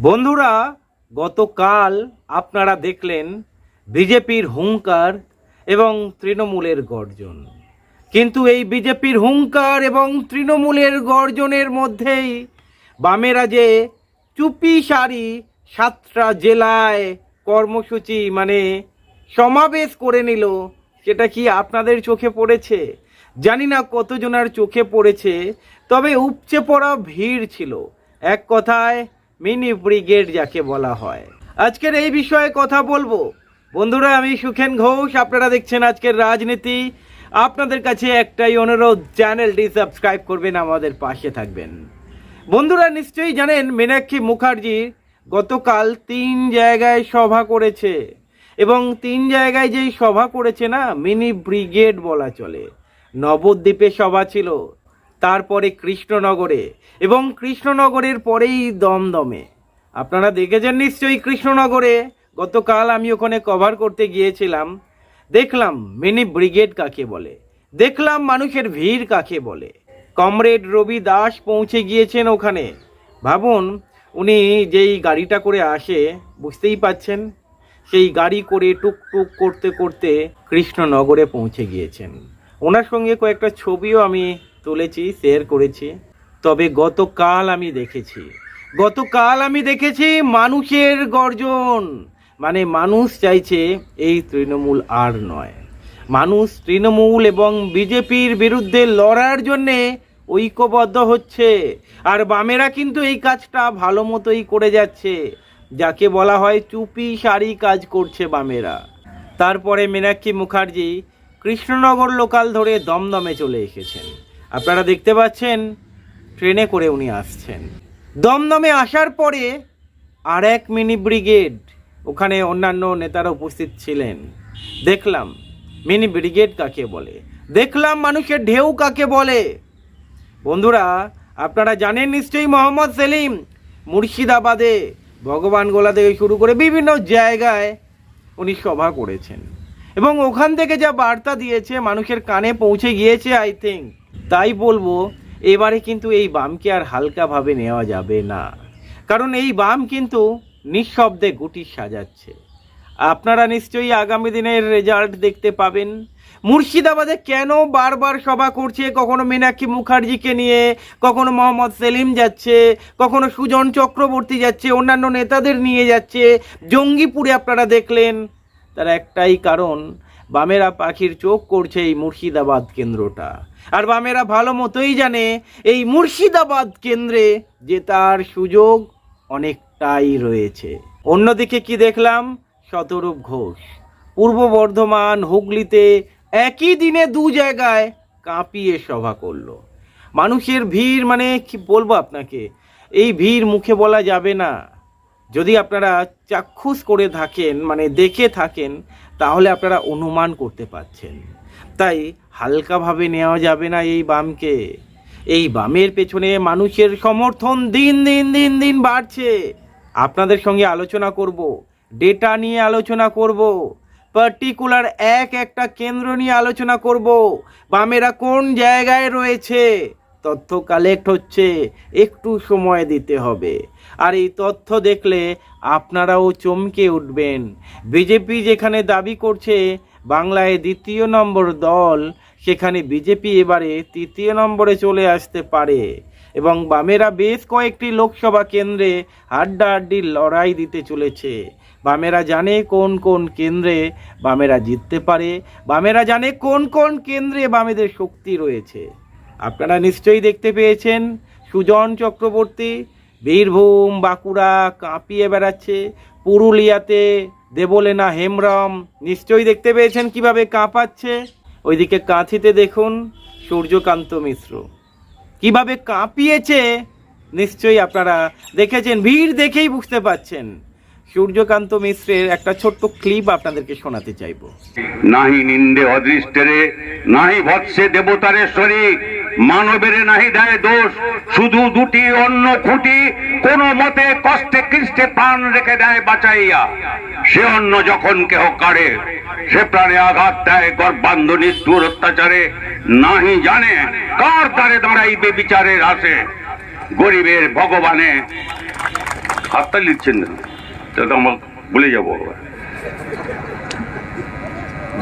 বন্ধুরা, গতকাল আপনারা দেখলেন বিজেপির হুঙ্কার এবং তৃণমূলের গর্জন। কিন্তু এই বিজেপির হুঙ্কার এবং তৃণমূলের গর্জনের মধ্যেই বামেরা যে চুপি সারি সাতটা জেলায় কর্মসূচি মানে সমাবেশ করে নিল, সেটা কি আপনাদের চোখে পড়েছে? জানি না কতজনার চোখে পড়েছে, তবে উপচে পড়া ভিড় ছিল। এক কথায় মিনি ব্রিগেড যাকে বলা হয়। আজকের এই বিষয়ে কথা বলব। বন্ধুরা, আমি সুখেন ঘোষ, আপনারা দেখছেন আজকের রাজনীতি। আপনাদের কাছে একটাই অনুরোধ, চ্যানেলটি সাবস্ক্রাইব করবেন, আমাদের পাশে থাকবেন। বন্ধুরা, নিশ্চয়ই জানেন, মীনাক্ষী মুখার্জি গতকাল তিন জায়গায় সভা করেছে। এবং তিন জায়গায় যেই সভা করেছে না, মিনি ব্রিগেড বলা চলে। নবদ্বীপে সভা ছিল। তারপরে কৃষ্ণনগরে এবং কৃষ্ণনগরের পরেই দমদমে। আপনারা দেখেছেন নিশ্চয়ই কৃষ্ণনগরে? গতকাল আমি ওখানে কভার করতে গিয়েছিলাম। দেখলাম মিনি ব্রিগেড কাকে বলে? দেখলাম মানুষের ভিড় কাকে বলে? কমরেড রবি দাস পৌঁছে গিয়েছেন ওখানে। ভাবুন, উনি যেই গাড়িটা করে আসে, বুঝতেই পাচ্ছেন, সেই গাড়ি করে টুকটুক করতে করতে কৃষ্ণনগরে পৌঁছে গিয়েছেন। ওনার সঙ্গে কয়েকটা ছবিও আমি তুলেছি, শেয়ার করেছি। তবে গতকাল আমি দেখেছি, গতকাল আমি দেখেছি মানুষের গর্জন। মানে মানুষ চাইছে এই তৃণমূল আর নয়। মানুষ তৃণমূল এবং বিজেপির বিরুদ্ধে লড়ার জন্যে ঐক্যবদ্ধ হচ্ছে। আর বামেরা কিন্তু এই কাজটা ভালো মতোই করে যাচ্ছে, যাকে বলা হয় চুপি সারি কাজ করছে বামেরা। তারপরে মীনাক্ষী মুখার্জি কৃষ্ণনগর লোকাল ধরে দমদমে চলে এসেছেন। আপনারা দেখতে পাচ্ছেন, ট্রেনে করে উনি আসছেন। দমদমে আসার পরে আর এক মিনি ব্রিগেড ওখানে অন্যান্য নেতারা উপস্থিত ছিলেন। দেখলাম, মিনি ব্রিগেড কাকে বলে? দেখলাম মানুষের ঢেউ কাকে বলে? বন্ধুরা, আপনারা জানেন নিশ্চয়ই মোহাম্মদ সেলিম মুর্শিদাবাদে ভগবান গোলা থেকে শুরু করে বিভিন্ন জায়গায় উনি সভা করেছেন। এবং ওখান থেকে যা বার্তা দিয়েছে, মানুষের কানে পৌঁছে গিয়েছে আই থিঙ্ক তাই বলব, এবারে কিন্তু এই বামকে আর হালকাভাবে নেওয়া যাবে না। কারণ এই বাম কিন্তু নিঃশব্দে গুটি সাজাচ্ছে। আপনারা নিশ্চয়ই আগামী দিনের রেজাল্ট দেখতে পাবেন। মুর্শিদাবাদে কেন বারবার সভা করছে? কখনো মীনাক্ষী মুখার্জিকে নিয়ে, কখনো মোহাম্মদ সেলিম যাচ্ছে, কখনো সুজন চক্রবর্তী যাচ্ছে, অন্যান্য নেতাদের নিয়ে যাচ্ছে। জঙ্গিপুরে আপনারা দেখলেন, তার একটাই কারণ, বামেরা পাখির চোখ করছে এই মুর্শিদাবাদ কেন্দ্রটা। আর বামেরা ভালো মতোই জানে, এই মুর্শিদাবাদ কেন্দ্রে যে তার সুযোগ অনেকটাই রয়েছে। অন্যদিকে কি দেখলাম? শতরূপ ঘোষ। পূর্ব বর্ধমান, হুগলিতে একই দিনে দু জায়গায় কাঁপিয়ে সভা করল। মানুষের ভিড় মানে কি বলব আপনাকে? এই ভিড় মুখে বলা যাবে না। যদি আপনারা চাক্ষুষ করে থাকেন মানে দেখে থাকেন, তাহলে আপনারা অনুমান করতে পারছেন। তাই হালকাভাবে নেওয়া যাবে না এই বামকে। এই বামের পেছনে মানুষের সমর্থন দিন দিন দিন দিন বাড়ছে। আপনাদের সঙ্গে আলোচনা করব ডেটা নিয়ে আলোচনা করব পার্টিকুলার এক একটা কেন্দ্র নিয়ে আলোচনা করব, বামেরা কোন জায়গায় রয়েছে? তথ্য কালেক্ট হচ্ছে, একটু সময় দিতে হবে। আর এই তথ্য দেখলে আপনারাও চমকে উঠবেন। বিজেপি যেখানে দাবি করছে বাংলায় দ্বিতীয় নম্বর দল, সেখানে বিজেপি এবারে তৃতীয় নম্বরে চলে আসতে পারে। এবং বামেরা বেশ কয়েকটি লোকসভা কেন্দ্রে হাড্ডাহাড্ডির লড়াই দিতে চলেছে। বামেরা জানে কোন কোন কেন্দ্রে বামেরা জিততে পারে। বামেরা জানে কোন কোন কেন্দ্রে বামেদের শক্তি রয়েছে। আপনারা নিশ্চয়ই দেখতে পেয়েছেন, সুজন চক্রবর্তী বীরভূম, বাঁকুড়া, কাঁপিয়ে বেড়াচ্ছে, পুরুলিয়াতে দেবলেনা হেমরম, নিশ্চয়ই দেখতে পেয়েছেন কীভাবে কাঁপাচ্ছে? ওইদিকে কাঁথিতে দেখুন, সূর্যকান্ত মিশ্র। কীভাবে কাঁপিয়েছে? নিশ্চয়ই আপনারা দেখেছেন, ভিড় দেখেই বুঝতে পাচ্ছেন। সূর্যকান্ত মিশ্রের একটা ছোট্ট ক্লিপ আপনাদেরকে শোনাতে চাইব। নাহি নিন্দে অদৃষ্টেরে, নাহি ভৎসে দেবতারে শরীর। মানবের নাহি দেয় দোষ। শুধু দুটি অন্য খুঁটি কোন মতে কষ্টে কৃষ্টে প্রাণ রেখে দেয় বাঁচাইয়া। সে অন্য যখন কেহ কাড়ে, সে প্রাণে আঘাত দেয় গর্বান্ধ নিষ্ঠুর অত্যাচারে। নাহি জানে কার দ্বারে দাঁড়াইবে বিচারের আসে। গরিবের ভগবানে হাততালি দিচ্ছেন না। তো আমরা ভুলে যাব।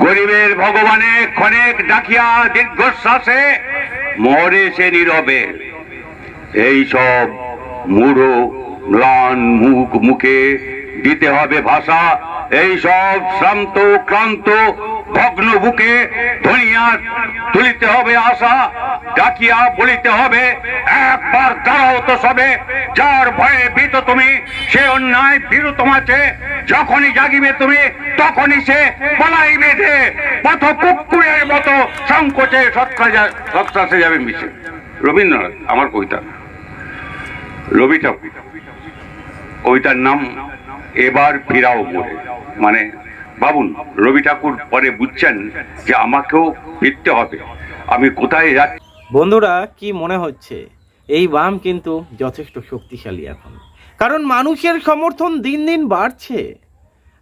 গরিবের ভগবানে ক্ষণেক ডাকিয়া দীর্ঘশ্বাসে মরে সে নীরবে। এই সব মূঢ়, ম্লান মুখ মুখে দিতে হবে ভাষা। এই সব শ্রান্ত ক্লান্ত ভগ্ন বুকে ধনিয়া তুলিতে হবে আশা, ডাকিয়া বলিতে হবে, একবার দাঁড়াও তো সবে, যার ভয়ে ভীত তুমি, সে অন্যায় ভীরু তোমাকে যখনই জাগিবে তুমি, তখনই সে পলাইবে যে পথ কুকুরের মতো সংকোচে সত্রাসে যাবে মিশে। রবীন্দ্রনাথ, আমার কবিতা। রবি ঠাকুর কবিতার নাম, এবার ফিরাও মানে ভাবুন, রবি ঠাকুর পরে বুঝছেন যে আমাকেও ফিরতে হবে। আমি কোথায় যাচ্ছি? বন্ধুরা, কি মনে হচ্ছে? এই বাম কিন্তু যথেষ্ট শক্তিশালী এখন। কারণ মানুষের সমর্থন দিন দিন বাড়ছে।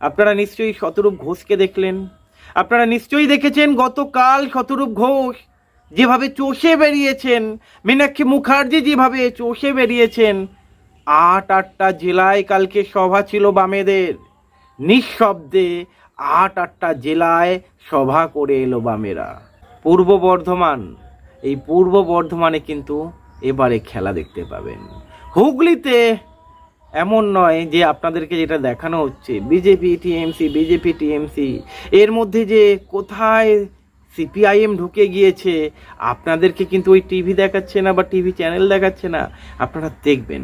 আপনারা নিশ্চয়ই শতরূপ ঘোষকে দেখলেন। আপনারা নিশ্চয়ই দেখেছেন গতকাল শতরূপ ঘোষ যেভাবে চষে বেরিয়েছেন, মীনাক্ষী মুখার্জি যেভাবে চষে বেরিয়েছেন, আট আটটা জেলায় কালকে সভা ছিল বামেদের। নিঃশব্দে আট আটটা জেলায় সভা করে এলো বামেরা। পূর্ব বর্ধমান, এই পূর্ব বর্ধমানে কিন্তু এবারে খেলা দেখতে পাবেন। হুগলিতে এমন নয় যে আপনাদেরকে যেটা দেখানো হচ্ছে, বিজেপি, টিএমসি বিজেপি, টিএমসি। এর মধ্যে যে কোথায় সিপিআইএম ঢুকে গিয়েছে, আপনাদেরকে কিন্তু ওই টিভি দেখাচ্ছে না বা টিভি চ্যানেল দেখাচ্ছে না। আপনারা দেখবেন,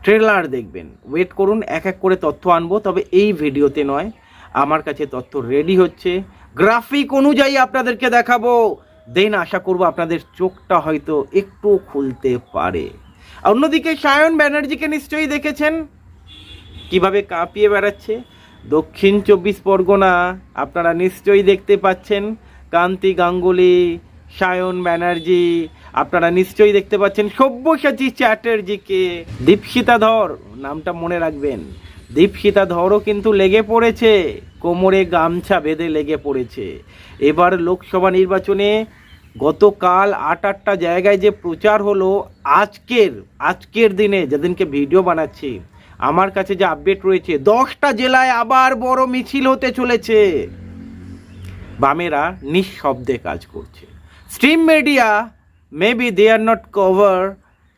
ট্রেলার দেখবেন। ওয়েট করুন এক এক করে তথ্য আনব, তবে এই ভিডিওতে নয় আমার কাছে তথ্য রেডি হচ্ছে। গ্রাফিক অনুযায়ী আপনাদেরকে দেখাবো। দেন আশা করব আপনাদের চোখটা হয়তো একটু খুলতে পারে। অন্যদিকে সায়ন ব্যানার্জিকে নিশ্চয়ই দেখেছেন? কীভাবে কাঁপিয়ে বেড়াচ্ছে? দক্ষিণ চব্বিশ পরগনা, আপনারা নিশ্চয়ই দেখতে পাচ্ছেন। কান্তি গাঙ্গুলি, সায়ন ব্যানার্জি, আপনারা নিশ্চয়ই দেখতে পাচ্ছেন। সব্যসাচী চ্যাটার্জিকে। দীপশিতা ধর নামটা মনে রাখবেন। দীপশিতা ধরও কিন্তু লেগে পড়েছে। কোমরে গামছা বেঁধে লেগে পড়েছে। এবার লোকসভা নির্বাচনে গতকাল আট আটটা জায়গায় যে প্রচার হলো, আজকের আজকের দিনে যেদিনকে ভিডিও বানাচ্ছি, আমার কাছে যে আপডেট রয়েছে, দশটা জেলায় আবার বড় মিছিল হতে চলেছে। বামেরা নিঃশব্দে কাজ করছে। Stream media maybe they are not cover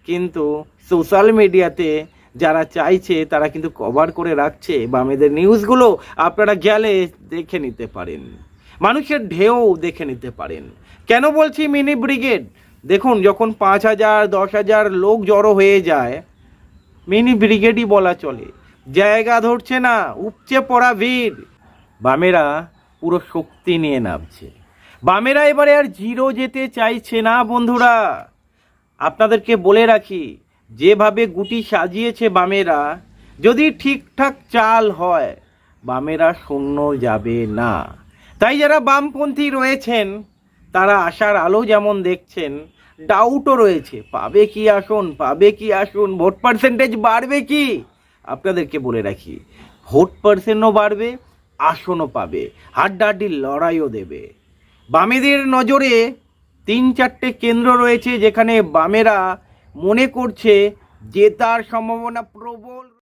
কিন্তু সোশ্যাল মিডিয়াতে যারা চাইছে, তারা কিন্তু কভার করে রাখছে। বামেদের নিউজগুলো আপনারা গেলে দেখে নিতে পারেন। মানুষের ঢেউ দেখে নিতে পারেন। কেন বলছি মিনি ব্রিগেড দেখুন, যখন পাঁচ হাজার, দশ হাজার লোক জড়ো হয়ে যায় মিনি ব্রিগেডই বলা চলে। জায়গা ধরছে না, উপচে পড়া ভিড়। বামেরা পুরো শক্তি নিয়ে নামছে। বামেরা এবারে আর জিরো যেতে চাইছে না, বন্ধুরা। আপনাদেরকে বলে রাখি যেভাবে গুটি সাজিয়েছে বামেরা, যদি ঠিকঠাক চাল হয়, বামেরা শূন্য যাবে না। তাই যারা বামপন্থী রয়েছেন, তারা আশার আলো যেমন দেখছেন ডাউটও রয়েছে। পাবে কি আসুন, পাবে কি আসুন ভোট পার্সেন্টেজ বাড়বে কি? আপনাদেরকে বলে রাখি ভোট পার্সেন্টও বাড়বে, আসনও পাবে হাড্ডাহাড্ডি লড়াইও দেবে। বামেদের নজরে তিন চারটে কেন্দ্র রয়েছে যেখানে বামেরা মনে করছে জেতার সম্ভাবনা প্রবল